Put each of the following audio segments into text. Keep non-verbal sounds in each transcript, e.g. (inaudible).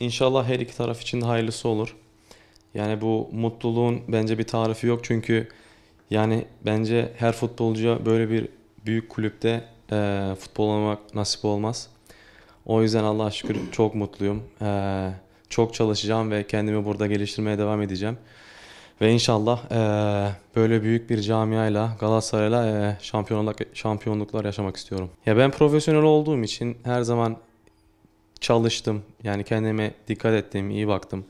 İnşallah her iki taraf için de hayırlısı olur. Yani bu mutluluğun bence bir tarifi yok çünkü yani bence her futbolcuya böyle bir büyük kulüpte e, futbol oynamak nasip olmaz. O yüzden Allah'a şükür (clears throat) çok mutluyum. E, çok çalışacağım ve kendimi burada geliştirmeye devam edeceğim. Ve inşallah e, böyle büyük bir camiayla Galatasaray'la e, şampiyonluk şampiyonluklar yaşamak istiyorum. Ya ben profesyonel olduğum için her zaman çalıştım. Yani kendime dikkat ettim, iyi baktım.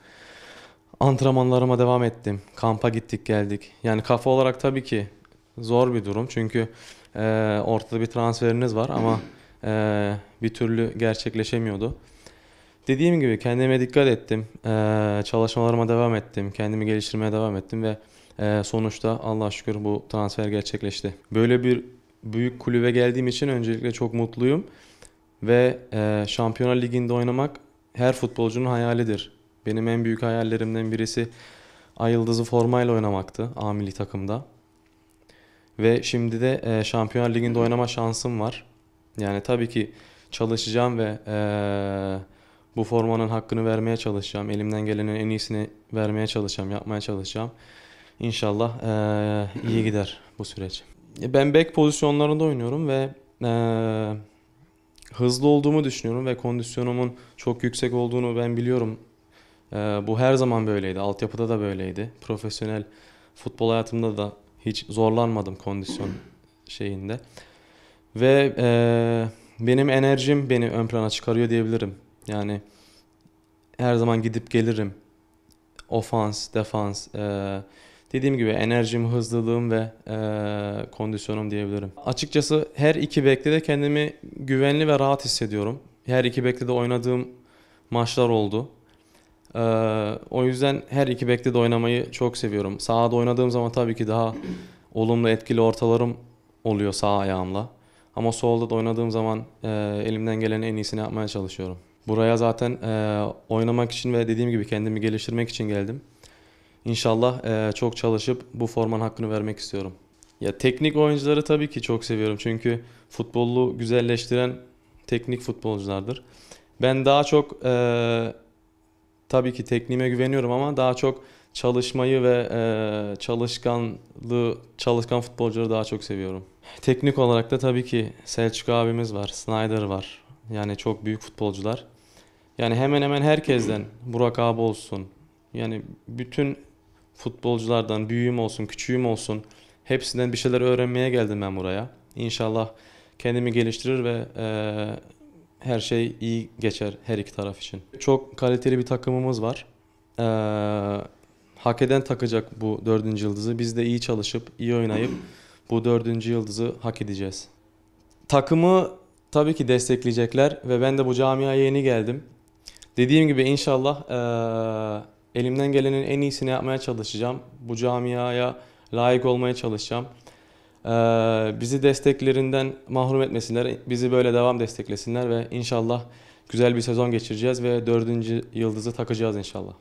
Antrenmanlarıma devam ettim. Kampa gittik geldik. Yani kafa olarak tabii ki zor bir durum. Çünkü e, ortada bir transferiniz var ama e, bir türlü gerçekleşemiyordu. Dediğim gibi kendime dikkat ettim. E, çalışmalarıma devam ettim. Kendimi geliştirmeye devam ettim ve e, sonuçta Allah'a şükür bu transfer gerçekleşti. Böyle bir büyük kulübe geldiğim için öncelikle çok mutluyum. Ve e, Şampiyonlar Ligi'nde oynamak her futbolcunun hayalidir. Benim en büyük hayallerimden birisi Ay Yıldızı formayla oynamaktı A milli takımda. Ve şimdi de e, Şampiyonlar Ligi'nde oynama şansım var. Yani tabii ki çalışacağım ve e, bu formanın hakkını vermeye çalışacağım. Elimden gelenin en iyisini vermeye çalışacağım, yapmaya çalışacağım. İnşallah e, iyi gider bu süreç. Ben bek pozisyonlarında oynuyorum ve e, hızlı olduğumu düşünüyorum ve kondisyonumun çok yüksek olduğunu ben biliyorum. Ee, bu her zaman böyleydi. Altyapıda da böyleydi. Profesyonel futbol hayatımda da hiç zorlanmadım kondisyon şeyinde. Ve e, benim enerjim beni ön plana çıkarıyor diyebilirim. Yani her zaman gidip gelirim. Ofans, defans, e, dediğim gibi enerjim, hızlılığım ve e, kondisyonum diyebilirim. Açıkçası her iki bekte de kendimi güvenli ve rahat hissediyorum. Her iki bekte de oynadığım maçlar oldu. E, o yüzden her iki bekte de oynamayı çok seviyorum. Sahada oynadığım zaman tabii ki daha olumlu etkili ortalarım oluyor sağ ayağımla. Ama solda da oynadığım zaman e, elimden gelen en iyisini yapmaya çalışıyorum. Buraya zaten e, oynamak için ve dediğim gibi kendimi geliştirmek için geldim. İnşallah e, çok çalışıp bu formanın hakkını vermek istiyorum. Ya teknik oyuncuları tabii ki çok seviyorum çünkü futbolu güzelleştiren teknik futbolculardır. Ben daha çok e, tabii ki tekniğime güveniyorum ama daha çok çalışmayı ve e, çalışkanlığı, çalışkan futbolcuları daha çok seviyorum. Teknik olarak da tabii ki Selçuk abimiz var, Snyder var. Yani çok büyük futbolcular. Yani hemen hemen herkesten, Burak abi olsun. Yani bütün futbolculardan, büyüğüm olsun, küçüğüm olsun. Hepsinden bir şeyler öğrenmeye geldim ben buraya. İnşallah kendimi geliştirir ve e, her şey iyi geçer her iki taraf için. Çok kaliteli bir takımımız var. E, hak eden takacak bu dördüncü yıldızı. Biz de iyi çalışıp, iyi oynayıp bu dördüncü yıldızı hak edeceğiz. Takımı tabii ki destekleyecekler ve ben de bu camiaya yeni geldim. Dediğim gibi inşallah eee, elimden gelenin en iyisini yapmaya çalışacağım. Bu camiaya layık olmaya çalışacağım. Eee, bizi desteklerinden mahrum etmesinler. Bizi böyle devam desteklesinler ve inşallah güzel bir sezon geçireceğiz ve dördüncü yıldızı takacağız inşallah.